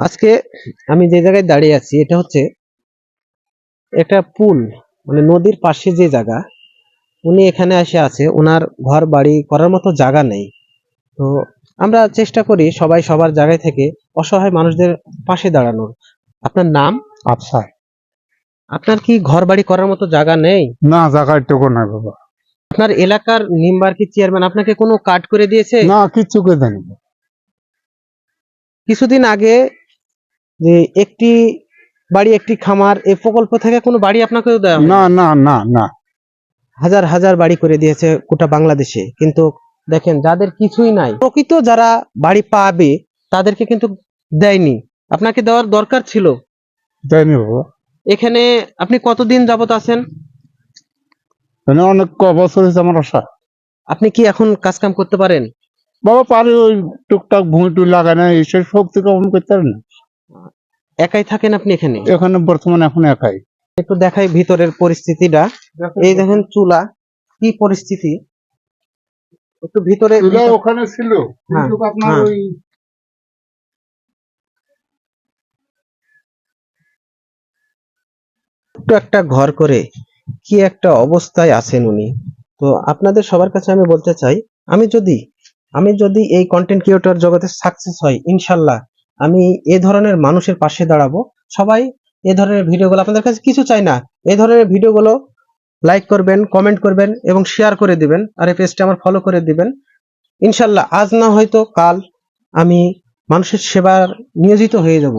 আজকে আমি যে জায়গায় দাঁড়িয়ে আছি এটা হচ্ছে একটা পুল মানে নদীর পাশে যে জায়গা উনি এখানে এসে আছে ওনার ঘর বাড়ি করার মতো জায়গা নেই। তো আমরা চেষ্টা করি সবাই সবার জায়গায় থেকে অসহায় মানুষদের পাশে দাঁড়ানোর। আপনার নাম? আচ্ছা আপনার কি ঘর বাড়ি করার মতো জায়গা নেই? না জায়গায় টুকু নাই বাবা। আপনার এলাকার মেম্বার কি চেয়ারম্যান আপনাকে কোনো কার্ড করে দিয়েছে? না কিচ্ছু কে জানি কিছুদিন আগে যে একটি বাড়ি একটি খামার এই প্রকল্প থেকে কোনো বাড়ি আপনাকে দেওয়া না না না না। হাজার হাজার বাড়ি করে দিয়েছে গোটা বাংলাদেশে কিন্তু দেখেন যাদের কিছুই নাই প্রকৃত যারা বাড়ি পাবে তাদেরকে কিন্তু দেয়নি। আপনাকে দেওয়ার দরকার ছিল? দেয়নি বাবা। এখানে আপনি কতদিন যাবত আছেন? মানে অনেক বছর হয়েছে আমার আশা। আপনি কি এখন কাজ কাম করতে পারেন? বাবা পারি ওই টুকটাক ভুঁই টুই লাগায় না এসে শক্তি কম করতে পারে না। একাই থাকেন আপনি এখানে? এখানে বর্তমানে এখন একাই। একটু দেখাই ভিতরের পরিস্থিতিটা। এই দেখেন চুলা কি পরিস্থিতি? একটু ভিতরে চুলা ওখানে ছিল হ্যাঁ, কিন্তু আপনার হ্যাঁ। ওই ছোট্ট একটা ঘর করে কি একটা অবস্থায় আছেন উনি? তো আপনাদের সবার কাছে আমি বলতে চাই আমি যদি আমি যদি এই কন্টেন্ট ক্রিয়েটর জগতে সাকসেস হয় ইনশাল্লাহ আমি এ ধরনের মানুষের পাশে দাঁড়াবো। সবাই এ ধরনের ভিডিওগুলো আপনাদের কাছে কিছু চাই না। এ ধরনের ভিডিওগুলো লাইক করবেন কমেন্ট করবেন এবং শেয়ার করে দিবেন আর এই পেজটা আমার ফলো করে দিবেন। ইনশাল্লাহ আজ না হয়তো কাল আমি মানুষের সেবার নিয়োজিত হয়ে যাব।